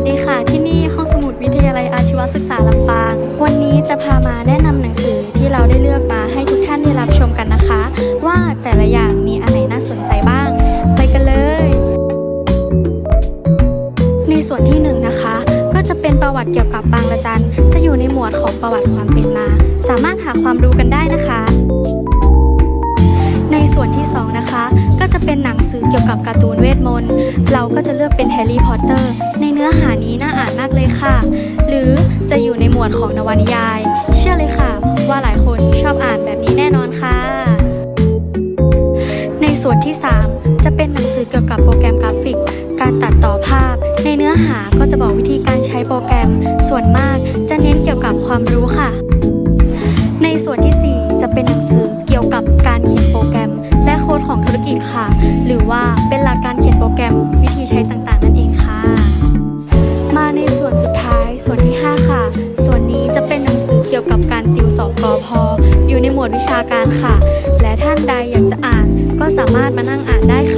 วัสดีค่ะ ที่นี่ห้องสมุดวิทยาลัยอาชีวศึกษาลำปาง วันนี้จะพามาแนะนำหนังสือที่เราได้เลือกมาให้ทุกท่านได้รับชมกันนะคะ ว่าแต่ละอย่างมีอันไหนน่าสนใจบ้าง ไปกันเลย ในส่วนที่หนึ่งนะคะ ก็จะเป็นประวัติเกี่ยวกับบางระจันจะอยู่ในหมวดของประวัติความเป็นมา สามารถหาความรู้กันได้ เกี่ยวกับการ์ตูนเวทมนต์ เราก็จะเลือกเป็นแฮร์รี่พอตเตอร์ ในเนื้อหานี้น่าอ่านมากเลยค่ะ หรือจะอยู่ในหมวดของนวนิยาย เชื่อเลยค่ะ ว่าหลายคนชอบอ่านแบบนี้แน่นอนค่ะ ในส่วนที่ 3 จะเป็นหนังสือเกี่ยวกับโปรแกรมกราฟิก การตัดต่อภาพ ในเนื้อหาก็จะบอกวิธีการใช้โปรแกรม ส่วนมากจะเน้นเกี่ยวกับความรู้ค่ะ ว่าเป็นหลักการเขียนโปรแกรมวิธีใช้ต่างๆ นั่นเองค่ะ มาในส่วนสุดท้ายส่วนที่ 5 ค่ะ ส่วนนี้จะเป็นหนังสือเกี่ยวกับการติวสอบกอพออยู่ในหมวดวิชาการค่ะ และท่านใดอยากจะอ่านก็สามารถมานั่งอ่านได้ค่ะ